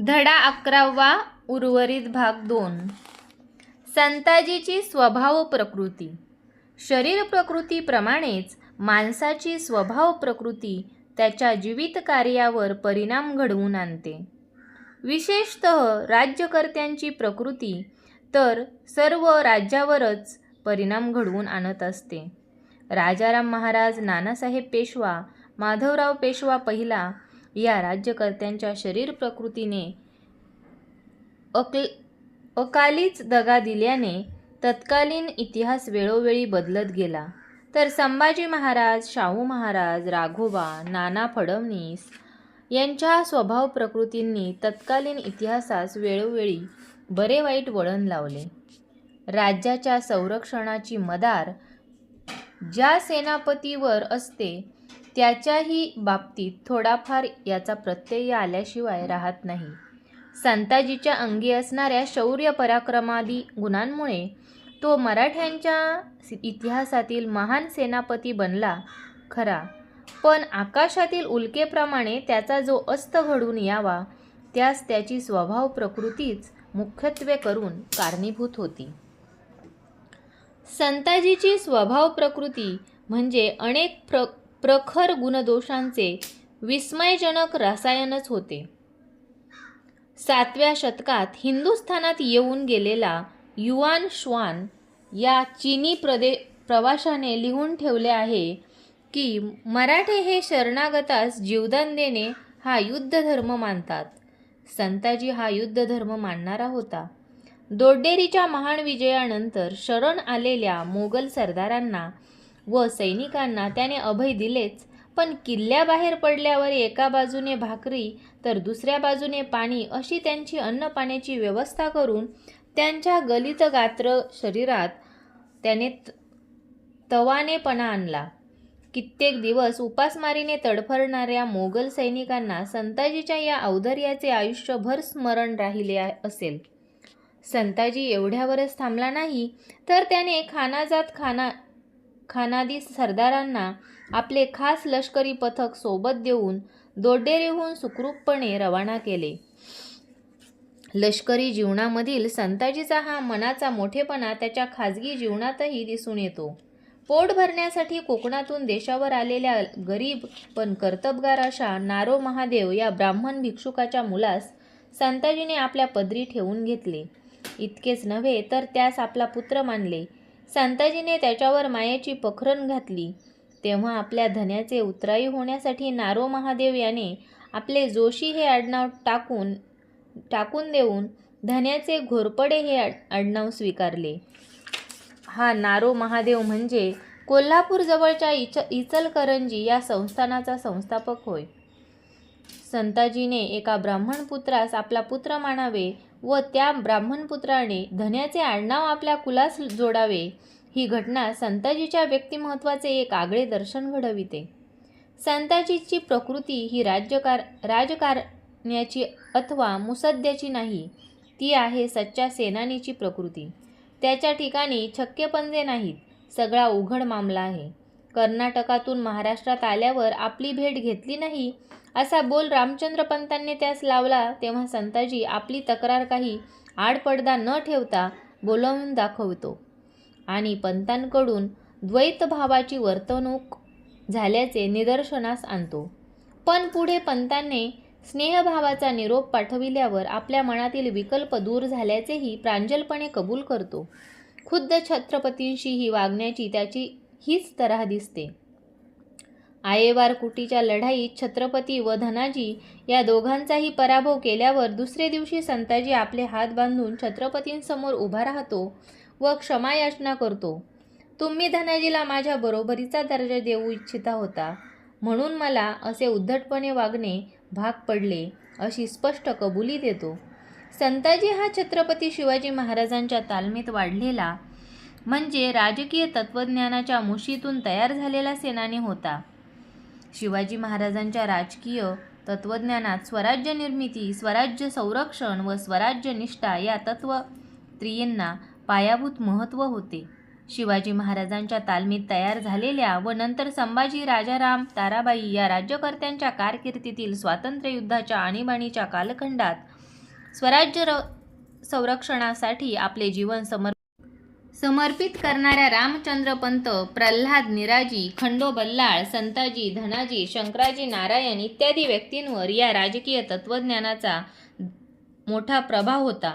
धडा अकरावा उर्वरित भाग दोन. संताजीची स्वभाव प्रकृती. शरीर प्रकृतीप्रमाणेच माणसाची स्वभाव प्रकृती त्याच्या जीवित कार्यावर परिणाम घडवून आणते. विशेषत राज्यकर्त्यांची प्रकृती तर सर्व राज्यावरच परिणाम घडवून आणत असते. राजाराम महाराज नानासाहेब पेशवा माधवराव पेशवा पहिला या राज्यकर्त्यांच्या शरीर प्रकृतीने अकल अकालीच दगा दिल्याने तत्कालीन इतिहास वेळोवेळी बदलत गेला. तर संभाजी महाराज शाहू महाराज राघोबा नाना फडणवीस यांच्या स्वभाव प्रकृतींनी तत्कालीन इतिहासास वेळोवेळी बरे वाईट वळण लावले. राज्याच्या संरक्षणाची मदार ज्या सेनापतीवर असते त्याच्याही बाबतीत थोडाफार याचा प्रत्यय आल्याशिवाय राहत नाही. संताजीच्या अंगी असणाऱ्या शौर्य पराक्रमादी गुणांमुळे तो मराठ्यांच्या इतिहासातील महान सेनापती बनला खरा. पण आकाशातील उल्केप्रमाणे त्याचा जो अस्त घडून यावा त्यास त्याची स्वभाव प्रकृतीच मुख्यत्वे करून कारणीभूत होती. संताजीची स्वभाव प्रकृती म्हणजे अनेक प्र प्रखर गुणदोषांचे विस्मयजनक रसायनच होते. सातव्या शतकात हिंदुस्थानात येऊन गेलेला युआन श्वान या चीनी प्रदे प्रवाशाने लिहून ठेवले आहे की मराठे हे शरणागतास जीवदान देणे हा युद्धधर्म मानतात. संताजी हा युद्धधर्म मानणारा होता. दोड्डेरीच्या महान विजयानंतर शरण आलेल्या मोगल सरदारांना व सैनिकांना त्याने अभय दिलेच. पण किल्ल्याबाहेर पडल्यावर एका बाजूने भाकरी तर दुसऱ्या बाजूने पाणी अशी त्यांची अन्नपाण्याची व्यवस्था करून त्यांच्या गलित गात्र शरीरात त्याने तवानेपणा आणला. कित्येक दिवस उपासमारीने तडफडणाऱ्या मोगल सैनिकांना संताजीच्या या औदर्याचे आयुष्यभर स्मरण राहिले असेल. संताजी एवढ्यावरच थांबला नाही तर त्याने खानाजात खाना खानादी सरदारांना आपले खास लष्करी पथक सोबत देऊन दोडेरेहून सुखरूपपणे रवाना केले. लष्करी जीवनामधील संताजीचा हा मनाचा मोठेपणा त्याच्या खाजगी जीवनातही दिसून येतो. पोट भरण्यासाठी कोकणातून देशावर आलेल्या गरीब पण कर्तबगार अशा नारो महादेव या ब्राह्मण भिक्षुकाच्या मुलास संताजीने आपल्या पदरी ठेवून घेतले. इतकेच नव्हे तर त्यास आपला पुत्र मानले. संताजीने त्याच्यावर मायेची पखरण घातली. तेव्हा आपल्या धन्याचे उतराई होण्यासाठी नारो महादेव याने आपले जोशी हे आडनाव टाकून टाकून देऊन धन्याचे घोरपडे हे आडनाव स्वीकारले. हा नारो महादेव म्हणजे कोल्हापूरजवळच्या इच इचलकरंजी या संस्थानाचा संस्थापक होय. संताजीने एका ब्राह्मण पुत्रास आपला पुत्र मानावे व त्या ब्राह्मणपुत्राने धन्याचे आडनाव आपल्या कुलास जोडावे. ही घटना संताजीच्या व्यक्तिमत्वाचे एक आगळे दर्शन घडविते. संताजीची प्रकृती ही राज्यकार राजकारण्याची अथवा मुसद्द्याची नाही. ती आहे सच्च्या सेनानीची प्रकृती. त्याच्या ठिकाणी छक्केपंजे नाहीत. सगळा उघड मामला आहे. कर्नाटकातून महाराष्ट्रात आल्यावर आपली भेट घेतली नाही असा बोल रामचंद्र पंतांनी त्यास लावला तेव्हा संताजी आपली तक्रार काही आडपडदा न ठेवता बोलावून दाखवतो. आणि पंतांकडून द्वैतभावाची वर्तणूक झाल्याचे निदर्शनास आणतो. पण पुढे पंतांनी स्नेहभावाचा निरोप पाठविल्यावर आपल्या मनातील विकल्प दूर झाल्याचेही प्रांजलपणे कबूल करतो. खुद्द छत्रपतींशीही वागण्याची त्याची हीच तऱ्हा दिसते. आयेवार कुटीच्या लढाईत छत्रपती व धनाजी या दोघांचाही पराभव केल्यावर दुसरे दिवशी संताजी आपले हात बांधून छत्रपतींसमोर उभा राहतो व क्षमायाचना करतो. तुम्ही धनाजीला माझ्या बरोबरीचा दर्जा देऊ इच्छिता होता. म्हणून मला असे उद्धटपणे वागणे भाग पडले अशी स्पष्ट कबुली देतो. संताजी हा छत्रपती शिवाजी महाराजांच्या तालमीत वाढलेला म्हणजे राजकीय तत्त्वज्ञानाच्या मुशीतून तयार झालेला सेनानी होता. शिवाजी महाराजांच्या राजकीय तत्त्वज्ञानात स्वराज्य निर्मिती स्वराज्य संरक्षण व स्वराज्य निष्ठा या तत्व त्रियेंना पायाभूत महत्त्व होते. शिवाजी महाराजांच्या तालमीत तयार झालेल्या व नंतर संभाजी राजाराम ताराबाई या राज्यकर्त्यांच्या कारकिर्दीतील स्वातंत्र्ययुद्धाच्या आणीबाणीच्या कालखंडात स्वराज्य र संरक्षणासाठी आपले जीवन समर्प समर्पित करणाऱ्या रामचंद्र पंत प्रल्हाद निराजी खंडो बल्लाळ संताजी धनाजी शंकराजी नारायण इत्यादी व्यक्तींवर या राजकीय तत्त्वज्ञानाचा मोठा प्रभाव होता.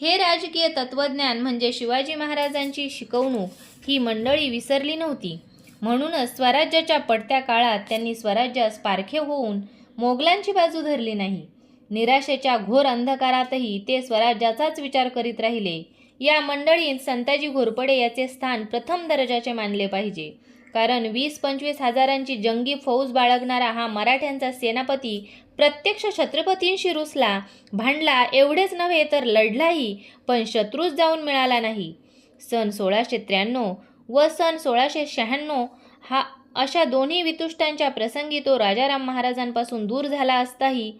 हे राजकीय तत्त्वज्ञान म्हणजे शिवाजी महाराजांची शिकवणूक ही मंडळी विसरली नव्हती. म्हणूनच स्वराज्याच्या पडत्या काळात त्यांनी स्वराज्यास पारखे होऊन मोगलांची बाजू धरली नाही. निराशेच्या घोर अंधकारातही ते स्वराज्याचाच विचार करीत राहिले. या मंडळीत संताजी घोरपडे याचे स्थान प्रथम दर्जाचे मानले पाहिजे. कारण वीस पंचवीस हजारांची जंगी फौज बाळगणारा हा मराठ्यांचा सेनापती प्रत्यक्ष छत्रपतींशी रुसला भांडला एवढेच नव्हे तर लढलाही पण शत्रूच जाऊन मिळाला नाही. सन सोळाशे त्र्याण्णव व सन सोळाशे शहाण्णव हा अशा दोन्ही वितुष्टांच्या प्रसंगी तो राजाराम महाराजांपासून दूर झाला असताही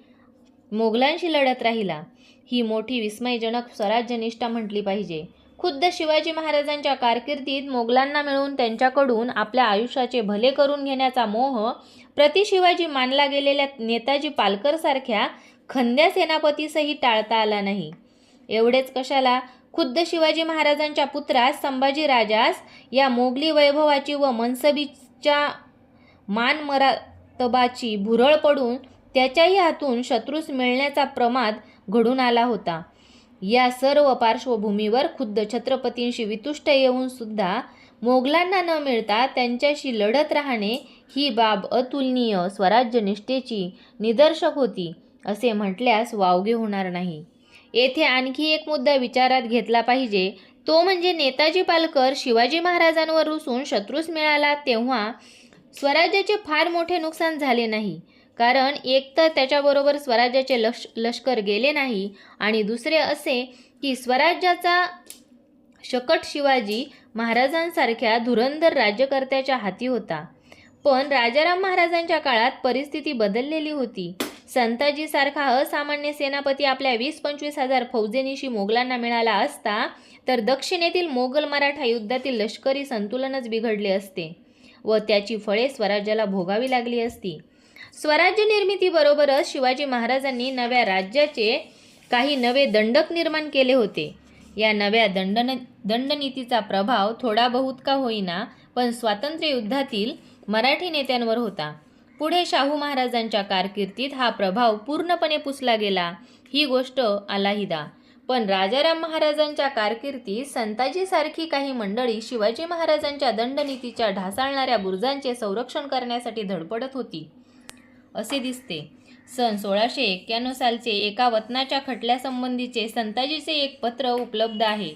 मोगलांशी लढत राहिला. ही मोठी विस्मयजनक स्वराज्यनिष्ठा म्हटली पाहिजे. खुद्द शिवाजी महाराजांच्या कारकिर्दीत मोगलांना मिळून त्यांच्याकडून आपल्या आयुष्याचे भले करून घेण्याचा मोह प्रति शिवाजी मानला गेलेल्या नेताजी पालकरसारख्या खंद्या सेनापतीसही टाळता आला नाही. एवढेच कशाला? खुद्द शिवाजी महाराजांच्या पुत्रास संभाजी राजास या मोगली वैभवाची व मनसबीच्या मान मरातबाची भुरळ पडून त्याच्याही हातून शत्रूस मिळण्याचा प्रमाद घडून आला होता. या सर्व पार्श्वभूमीवर खुद्द छत्रपतींशी वितुष्ट येऊन सुद्धा मोगलांना न मिळता त्यांच्याशी लढत राहणे ही बाब अतुलनीय स्वराज्यनिष्ठेची निदर्शक होती असे म्हटल्यास वावगे होणार नाही. येथे आणखी एक मुद्दा विचारात घेतला पाहिजे. तो म्हणजे नेताजी पालकर शिवाजी महाराजांवर रुसून शत्रूस मिळाला तेव्हा स्वराज्याचे फार मोठे नुकसान झाले नाही. कारण एक तर त्याच्याबरोबर स्वराज्याचे लश लष्कर गेले नाही आणि दुसरे असे की स्वराज्याचा शकट शिवाजी महाराजांसारख्या धुरंधर राज्यकर्त्याच्या हाती होता. पण राजाराम महाराजांच्या काळात परिस्थिती बदललेली होती. संताजीसारखा असामान्य सेनापती आपल्या वीस पंचवीस हजार फौजेनीशी मोगलांना मिळाला असता तर दक्षिणेतील मोगल मराठा युद्धातील लष्करी संतुलनच बिघडले असते व त्याची फळे स्वराज्याला भोगावी लागली असती. स्वराज्य निर्मितीबरोबरच शिवाजी महाराजांनी नव्या राज्याचे काही नवे दंडक निर्माण केले होते. या नव्या दंडन दंडनीतीचा प्रभाव थोडा बहुत का होईना पण स्वातंत्र्य युद्धातील मराठी नेत्यांवर होता. पुढे शाहू महाराजांच्या कारकिर्दीत हा प्रभाव पूर्णपणे पुसला गेला. ही गोष्ट आलाहिदा पण राजाराम महाराजांच्या कारकिर्दीत संताजीसारखी काही मंडळी शिवाजी महाराजांच्या दंडनीतीच्या ढासाळणाऱ्या बुर्जांचे संरक्षण करण्यासाठी धडपडत होती. असे दिसते. सन सोळाशे एक्क्याण्णव सालचे एका वतनाच्या खटल्यासंबंधीचे संताजीचे एक पत्र उपलब्ध आहे.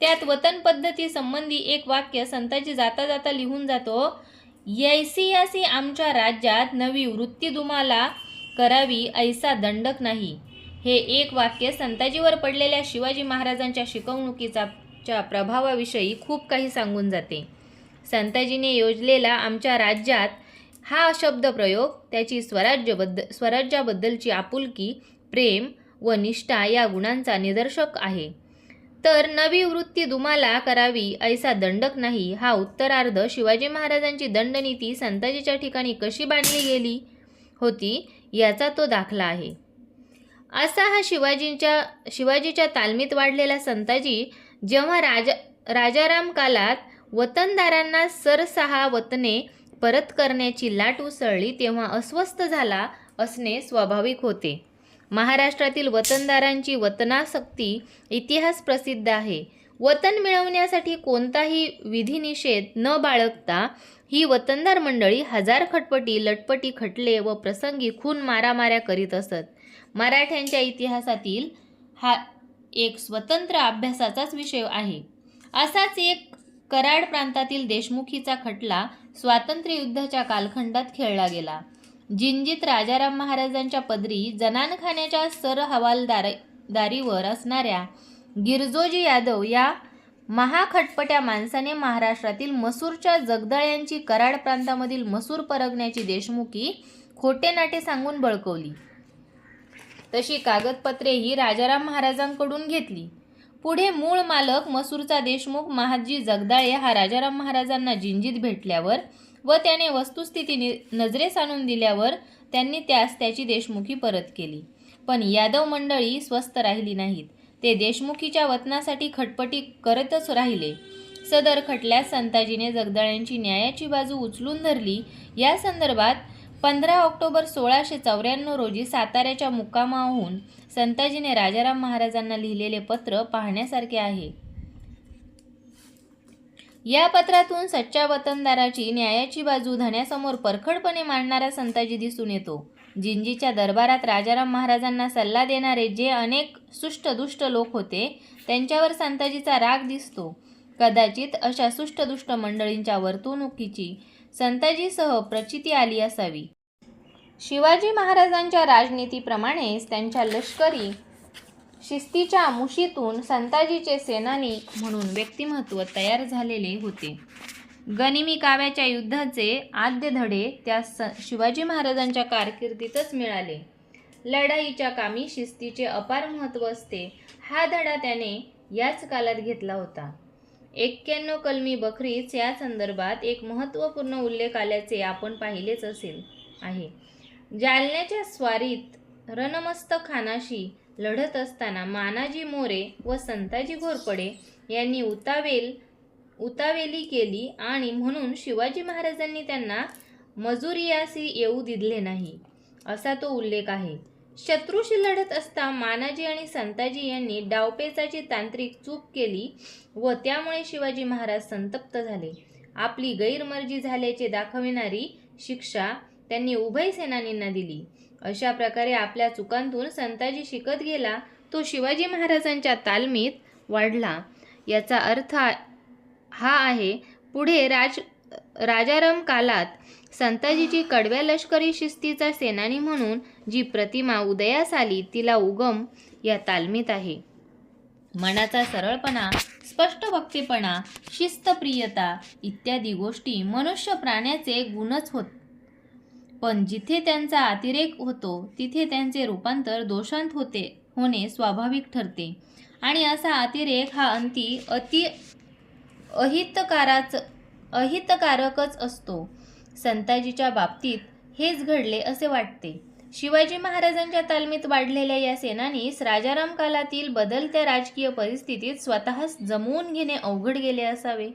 त्यात वतन पद्धती संबंधी एक वाक्य संताजी जाता जाता लिहून जातो यैसियासी आमच्या राज्यात नवी वृत्ती दुमाला करावी ऐसा दंडक नाही. हे एक वाक्य संताजीवर पडलेल्या शिवाजी महाराजांच्या शिकवणुकीचा च्या प्रभावाविषयी खूप काही सांगून जाते. संताजीने योजलेला आमच्या राज्यात हा शब्दप्रयोग त्याची स्वराज्यबद्द स्वराज्याबद्दलची आपुलकी प्रेम व निष्ठा या गुणांचा निदर्शक आहे. तर नवी वृत्ती तुम्हाला करावी ऐसा दंडक नाही हा उत्तरार्ध शिवाजी महाराजांची दंडनीती संताजीच्या ठिकाणी कशी बांधली गेली होती याचा तो दाखला आहे. असा हा शिवाजींच्या शिवाजीच्या तालमीत वाढलेला संताजी जेव्हा राजा राजाराम कालात वतनदारांना सरसहा वतने परत करण्याची लाट उसळली तेव्हा अस्वस्थ झाला असणे स्वाभाविक होते. महाराष्ट्रातील वतनदारांची वतनासक्ती इतिहास प्रसिद्ध आहे. वतन मिळवण्यासाठी कोणताही विधिनिषेध न बाळगता ही वतनदार मंडळी हजार खटपटी लटपटी खटले व प्रसंगी खून मारामाऱ्या करीत असत. मराठ्यांच्या इतिहासातील हा एक स्वतंत्र अभ्यासाचाच विषय आहे. असाच एक कराड प्रांतातील देशमुखीचा खटला स्वातंत्र्य युद्धाच्या कालखंडात खेळला गेला. जिंजीत राजाराम महाराजांच्या पदरी जनानखान्याच्या सर हवालदारीवर असणाऱ्या गिरजोजी यादव या महाखटपट्या माणसाने महाराष्ट्रातील मसूरच्या जगदळ्यांची कराड प्रांतामधील मसूर परगण्याची देशमुखी खोटे नाटे सांगून बळकवली. तशी कागदपत्रे ही राजाराम महाराजांकडून घेतली. पुढे मूळ मालक मसूरचा देशमुख महाजी जगदाळे हा राजाराम महाराजांना जिंजीत भेटल्यावर व त्याने वस्तुस्थिती नजरेस आणून दिल्यावर त्यांनी त्यास त्याची देशमुखी परत केली. पण यादव मंडळी स्वस्थ राहिली नाहीत. ते देशमुखीच्या वतनासाठी खटपटी करतच राहिले. सदर खटल्यास संताजीने जगदाळ्यांची न्यायाची बाजू उचलून धरली. या संदर्भात पंधरा ऑक्टोबर सोळाशे चौऱ्याण्णव रोजी साताऱ्याच्या मुक्कामाहून संताजीने राजाराम महाराजांना लिहिलेले पत्र पाहण्यासारखे आहे. या पत्रातून सच्च्या वतनदाराची न्यायाची बाजू धन्यासमोर परखडपणे मांडणारा संताजी दिसून येतो. जिंजीच्या दरबारात राजाराम महाराजांना सल्ला देणारे जे अनेक सुष्टदुष्ट लोक होते त्यांच्यावर संताजीचा राग दिसतो. कदाचित अशा सुष्टदुष्ट मंडळींच्या वर्तणुकीची संताजीसह प्रचिती आली असावी. शिवाजी महाराजांच्या राजनीतीप्रमाणेच त्यांच्या लष्करी शिस्तीच्या मुशीतून संताजीचे सेनानी म्हणून व्यक्तिमत्व तयार झालेले होते. गनिमी काव्याच्या युद्धाचे आद्य धडे त्या स शिवाजी महाराजांच्या कारकिर्दीतच मिळाले. लढाईच्या कामी शिस्तीचे अपार महत्त्व असते हा धडा त्याने याच कालात घेतला होता. एक्क्याण्णव कलमी बखरीच या संदर्भात एक महत्त्वपूर्ण उल्लेख आल्याचे आपण पाहिलेच असेल आहे. जालन्याच्या स्वारीत रणमस्तक खानाशी लढत असताना मानाजी मोरे व संताजी घोरपडे यांनी उतावेल उतावेली केली आणि म्हणून शिवाजी महाराजांनी त्यांना मजुरियासी येऊ दिले नाही असा तो उल्लेख आहे. शत्रूशी लढत असता मानाजी आणि संताजी यांनी डावपेचाची तांत्रिक चूक केली व त्यामुळे शिवाजी महाराज संतप्त झाले. आपली गैरमर्जी झाल्याचे दाखविणारी शिक्षा त्यांनी उभय सेनानींना दिली. अशा प्रकारे आपल्या चुकांतून संताजी शिकत गेला तो शिवाजी महाराजांच्या तालमीत वाढला. याचा अर्थ हा आहे पुढे राज राजाराम कालात संताजीची कडव्या लष्करी शिस्तीचा सेनानी म्हणून जी प्रतिमा उदयास आली तिला उगम या तालमीत आहे. मनाचा सरळपणा स्पष्ट भक्तीपणा शिस्तप्रियता इत्यादी गोष्टी मनुष्य प्राण्याचे गुणच होत. पण जिथे त्यांचा अतिरेक होतो तिथे त्यांचे रूपांतर दोषांत होते होणे स्वाभाविक ठरते. आणि असा अतिरेक हा अंती अति अहितकाराच अहितकारकच असतो. संताजीच्या बाबतीत हेच घडले असे वाटते. शिवाजी महाराजांच्या तालमीत वाढलेल्या या सेनानीस राजाराम कालातील बदलत्या राजकीय परिस्थितीत स्वतःच जमवून घेणे अवघड गेले असावे.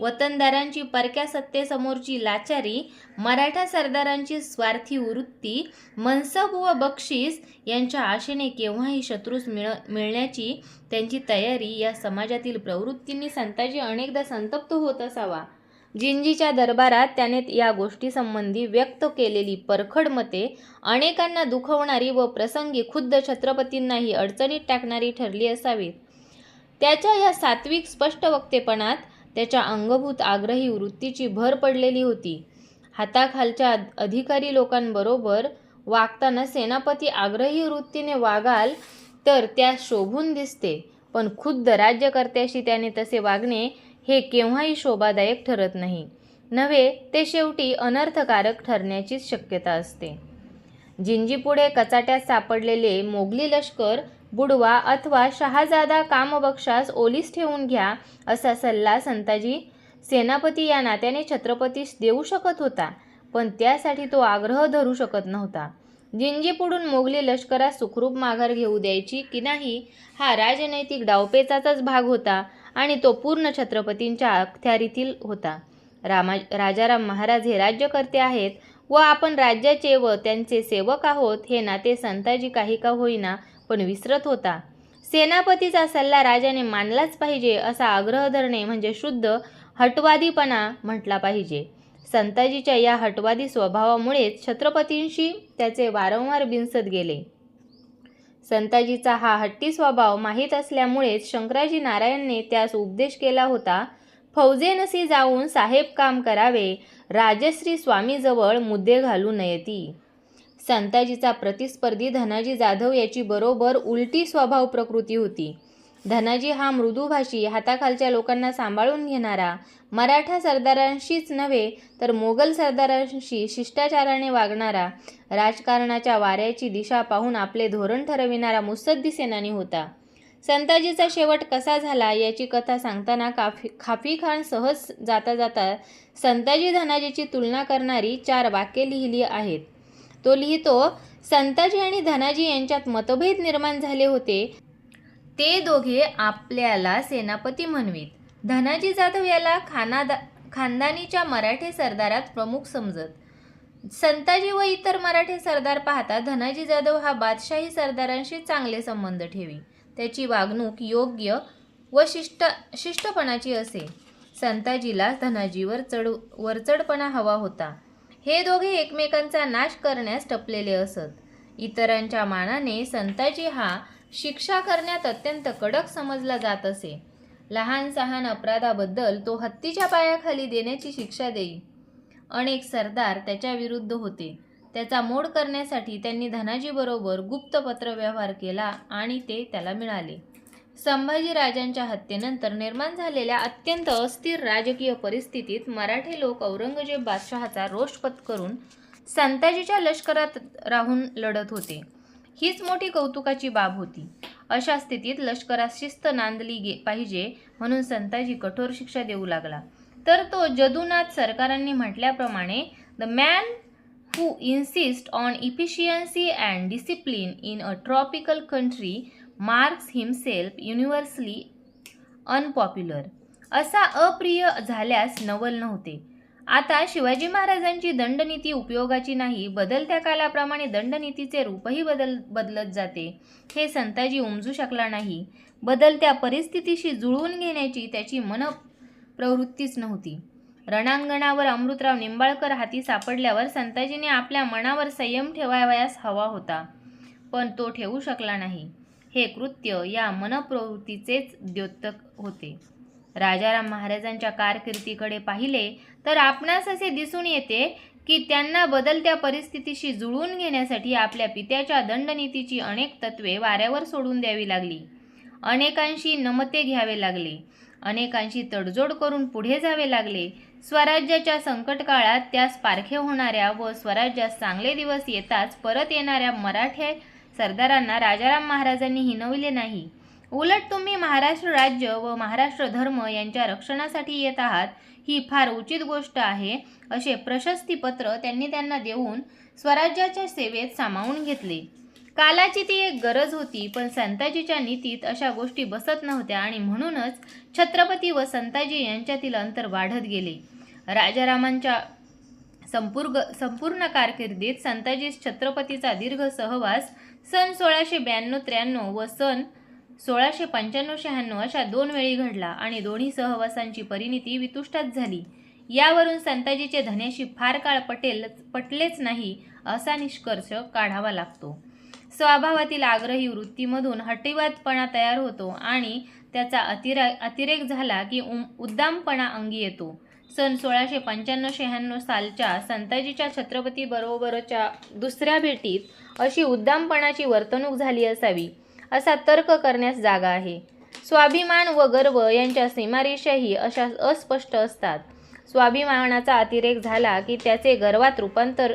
वतनदारांची परक्या सत्तेसमोरची लाचारी मराठा सरदारांची स्वार्थी वृत्ती मनसब व बक्षीस यांच्या आशेने केव्हाही शत्रूस मिळ मिळण्याची त्यांची तयारी या समाजातील प्रवृत्तींनी संताजी अनेकदा संतप्त होत असावा. जिंजीच्या दरबारात त्याने या गोष्टीसंबंधी व्यक्त केलेली परखड मते अनेकांना दुखवणारी व प्रसंगी खुद्द छत्रपतींनाही अडचणीत टाकणारी ठरली असावीत. त्याच्या या सात्विक स्पष्ट वक्तेपणात त्याच्या अंगभूत आग्रही वृत्तीची भर पडलेली होती. हाताखालच्या अधिकारी लोकांबरोबर वागताना सेनापती आग्रही वृत्तीने वागाल तर त्या शोभून दिसते पण खुद्द राज्यकर्त्याशी त्याने तसे वागणे हे केव्हाही शोभादायक ठरत नाही. नव्हे ते शेवटी अनर्थकारक ठरण्याचीच शक्यता असते. जिंजीपुढे कचाट्यात सापडलेले मोगली लष्कर बुडवा अथवा शहाजादा कामबक्षास ओलीस ठेवून घ्या असा सल्ला संताजी सेनापती या नात्याने छत्रपतीस देऊ शकत होता पण त्यासाठी तो आग्रह धरू शकत नव्हता. जिंजीपुढून मोगली लष्करास सुखरूप माघार घेऊ द्यायची की नाही हा राजनैतिक डावपेचाचाच भाग होता. आणि तो पूर्ण छत्रपतींच्या अखत्यारीतील होता. रामा राजाराम महाराज हे राज्यकर्ते आहेत व आपण राज्याचे व त्यांचे सेवक आहोत हे नाते संताजी काही का होईना पण विसरत होता. सेनापतीचा सल्ला राजाने मानलाच पाहिजे असा आग्रह धरणे म्हणजे शुद्ध हटवादीपणा म्हटला पाहिजे. संताजीच्या या हटवादी स्वभावामुळेच छत्रपतींशी त्याचे वारंवार बिनसत गेले. संताजीचा हा हट्टी स्वभाव माहीत असल्यामुळेच शंकराजी नारायणने त्यास उपदेश केला होता फौजेनसी जाऊन साहेब काम करावे राजश्री स्वामीजवळ मुद्दे घालू नयती. संताजीचा प्रतिस्पर्धी धनाजी जाधव याची बरोबर उलटी स्वभाव प्रकृती होती. धनाजी हा मृदुभाषी हाताखालच्या लोकांना सांभाळून घेणारा. मराठा सरदारांशीच नव्हे तर मोगल सरदारांशी शिष्टाचाराने वागणारा. राजकारणाच्या वाऱ्याची दिशा पाहून आपले धोरण ठरविणारा मुत्सद्दी सेनानी होता. संताजीचा शेवट कसा झाला याची कथा सांगताना काफी खाफी खान सहज जाता जाता संताजी धनाजीची तुलना करणारी चार वाक्ये लिहिली आहेत. तो लिहितो संताजी आणि धनाजी यांच्यात मतभेद निर्माण झाले होते. ते दोघे आपल्याला सेनापती म्हणवीत. धनाजी जाधव याला खानादा खानदानीच्या मराठे सरदारात प्रमुख समजत. संताजी व इतर मराठे सरदार पाहता धनाजी जाधव हा बादशाही सरदारांशी चांगले संबंध ठेवी. त्याची वागणूक योग्य व शिष्ट शिष्टपणाची असे. संताजीला धनाजीवर चढ वरचढपणा हवा होता. हे दोघे एकमेकांचा नाश करण्यास टपलेले असत. इतरांच्या मानाने संताजी हा शिक्षा करण्यात अत्यंत कडक समजला जात असे. लहान सहान अपराधाबद्दल तो हत्तीच्या पायाखाली देण्याची शिक्षा देई. अनेक सरदार त्याच्या विरुद्ध होते. त्याचा मोड करण्यासाठी त्यांनी धनाजीबरोबर गुप्त पत्रव्यवहार केला आणि ते त्याला मिळाले. संभाजी राजांच्या हत्येनंतर निर्माण झालेल्या अत्यंत अस्थिर राजकीय परिस्थितीत मराठे लोक औरंगजेब बादशहाचा रोष पत्करून संताजीच्या लष्करात राहून लढत होते. हीच मोठी कौतुकाची बाब होती. अशा स्थितीत लष्करात शिस्त नांदली गे पाहिजे म्हणून संताजी कठोर शिक्षा देऊ लागला. तर तो जदुनाथ सरकारांनी म्हटल्याप्रमाणे the man who insist on efficiency and discipline in a tropical country marks himself universally unpopular असा अप्रिय झाल्यास नवल नव्हते. आता शिवाजी महाराजांची दंडनीती उपयोगाची नाही बदलत्या कालाप्रमाणे दंडनीतीचे रूपही बदल बदलत जाते. हे संताजी उमजू शकला नाही. बदलत्या परिस्थितीशी जुळवून घेण्याची त्याची मन प्रवृत्तीच नव्हती. रणांगणावर अमृतराव निंबाळकर हाती सापडल्यावर संताजीने आपल्या मनावर संयम ठेवावयास हवा होता पण तो ठेवू शकला नाही. हे कृत्य या मनप्रवृत्तीचेच द्योतक होते. राजाराम महाराजांच्या कारकिर्दीकडे पाहिले तर आपणास असे दिसून येते की त्यांना बदलत्या परिस्थितीशी जुळवून घेण्यासाठी आपल्या पित्याच्या दंडनीतीची अनेक तत्वे वाऱ्यावर सोडून द्यावी लागली. अनेकांशी नमते घ्यावे लागले. अनेकांशी तडजोड करून पुढे जावे लागले. स्वराज्याच्या संकट काळात त्यास पारखे होणाऱ्या व स्वराज्यास चांगले दिवस येताच परत येणाऱ्या मराठे सरदारांना राजाराम महाराजांनी हिनवले नाही. उलट तुम्ही महाराष्ट्र राज्य व महाराष्ट्र धर्म यांच्या रक्षणासाठी येत आहात ही फार उचित गोष्ट आहे असे प्रशस्तीपत्र त्यांनी त्यांना देऊन स्वराज्याच्या सेवेत सामावून घेतले. कालाची ती एक गरज होती पण संताजीच्या नीतीत अशा गोष्टी बसत नव्हत्या आणि म्हणूनच छत्रपती व संताजी यांच्यातील अंतर वाढत गेले. राजारामांच्या संपूर्ण संपूर्ण कारकिर्दीत संताजी छत्रपतीचा दीर्घ सहवास सन सोळाशे ब्याण्णव त्र्याण्णव व सन सोळाशे पंच्याण्णव शहाण्णव अशा दोन वेळी घडला आणि दोन्ही सहवासांची परिणिती वितुष्टात झाली. यावरून संताजीचे धन्याशी फार काळ पटेल पटलेच नाही असा निष्कर्ष काढावा लागतो. स्वभावातील आग्रही वृत्तीमधून हट्टीवादपणा तयार होतो आणि त्याचा अतिरा अतिरेक झाला की उम उद्दामपणा अंगी येतो. सन सोळाशे पंच्याण्णव शहाण्णव सालच्या संताजीच्या छत्रपतीबरोबरच्या दुसऱ्या भेटीत अशी उद्दामपणाची वर्तणूक झाली असावी. असा तर्क करण्यास जागा आहे. स्वाभिमान व गर्व यांच्या सीमारेषाही अशा अस्पष्ट असतात. स्वाभिमानाचा अतिरेक झाला की त्याचे गर्वात रूपांतर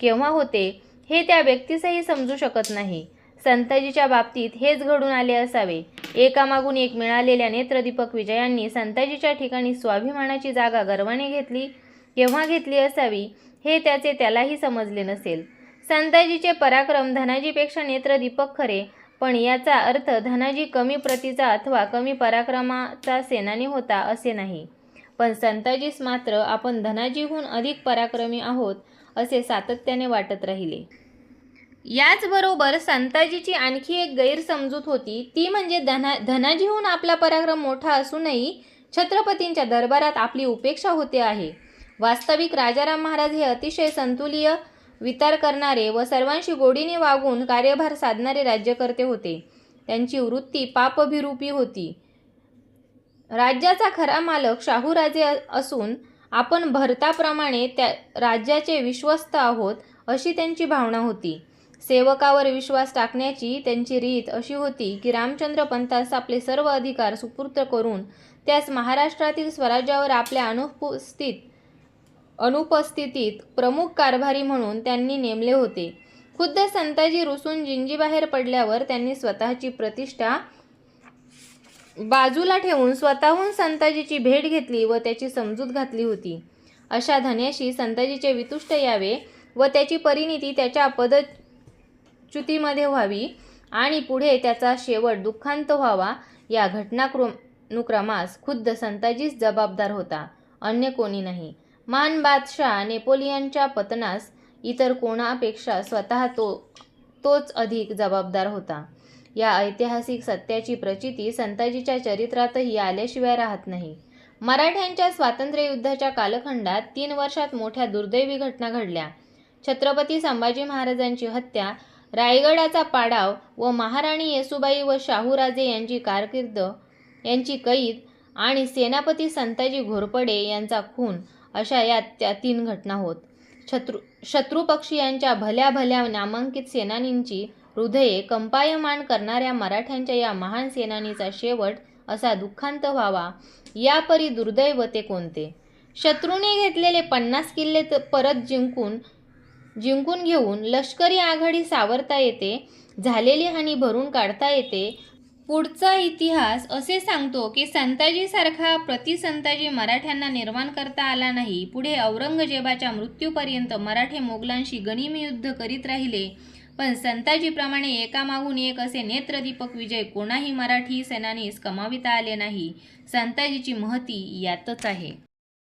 केव्हा होते हे त्या व्यक्तीसही समजू शकत नाही. संताजीच्या बाबतीत हेच घडून आले असावे. एकामागून एक मिळालेल्या नेत्रदीपक विजयांनी संताजीच्या ठिकाणी स्वाभिमानाची जागा गर्वाने घेतली केव्हा घेतली असावी हे त्याचे त्यालाही समजले नसेल. संताजीचे पराक्रम धनाजीपेक्षा नेत्रदीपक खरे पण याचा अर्थ धनाजी कमी प्रतीचा अथवा कमी पराक्रमाचा सेनानी होता असे नाही. पण संताजीस मात्र आपण धनाजीहून अधिक पराक्रमी आहोत असे सातत्याने वाटत राहिले. याचबरोबर संताजीची आणखी एक गैरसमजूत होती. ती म्हणजे धना धनाजीहून आपला पराक्रम मोठा असूनही छत्रपतींच्या दरबारात आपली उपेक्षा होते आहे. वास्तविक राजाराम महाराज हे अतिशय संतुलीय विचार करणारे व सर्वांशी गोडीने वागून कार्यभार साधणारे राज्यकर्ते होते. त्यांची वृत्ती पापभिरूपी होती. राज्याचा खरा मालक शाहूराजे असून आपण भरताप्रमाणे त्या राज्याचे विश्वस्त आहोत अशी त्यांची भावना होती. सेवकावर विश्वास टाकण्याची त्यांची रीत अशी होती की रामचंद्र पंतास आपले सर्व अधिकार सुपूर्त करून त्यास महाराष्ट्रातील स्वराज्यावर आपल्या अनुपस्थित अनुपस्थितीत प्रमुख कारभारी म्हणून त्यांनी नेमले होते. खुद्द संताजी रुसून जिंजीबाहेर पडल्यावर त्यांनी स्वतःची प्रतिष्ठा बाजूला ठेवून स्वतःहून संताजीची भेट घेतली व त्याची समजूत घातली होती. अशा धन्याशी संताजीचे वितुष्ट यावे व त्याची परिणिती त्याच्या पदच्युतीमध्ये व्हावी आणि पुढे त्याचा शेवट दुःखांत व्हावा या घटनाक्रमास खुद्द संताजीच जबाबदार होता. अन्य कोणी नाही. मान बादशाह नेपोलियनच्या पतनास इतर कोणापेक्षा स्वतः तो तोच अधिक जबाबदार होता. या ऐतिहासिक सत्याची प्रचिती संताजीच्या चरित्रातही आल्याशिवाय राहत नाही. मराठ्यांच्या स्वातंत्र्ययुद्धाच्या कालखंडात तीन वर्षात मोठ्या दुर्दैवी घटना घडल्या. छत्रपती संभाजी महाराजांची हत्या रायगडाचा पाडाव व महाराणी येसुबाई व शाहूराजे यांची कारकीर्द यांची कैद आणि सेनापती संताजी घोरपडे यांचा खून अशा या त्या तीन घटना होत. शत्रू शत्रुपक्षीयांच्या भल्या भल्या नामांकित सेनानींची हृदये कंपायमान करणाऱ्या मराठ्यांच्या या महान सेनानीचा शेवट असा दुःखांत व्हावा यापरी दुर्दैव ते कोणते? शत्रूने घेतलेले पन्नास किल्ले परत जिंकून जिंकून घेऊन लष्करी आघाडी सावरता येते झालेली हानी भरून काढता येते पुढचा इतिहास असे सांगतो की संताजीसारखा प्रतिसंताजी मराठ्यांना निर्माण करता आला नाही. पुढे औरंगजेबाच्या मृत्यूपर्यंत मराठे मोगलांशी गनिमयुद्ध करीत राहिले. पण संताजीप्रमाणे एकामागून एक असे नेत्रदीपक विजय कोणाही मराठी सेनानीस कमाविता आले नाही. संताजीची महती यातच आहे.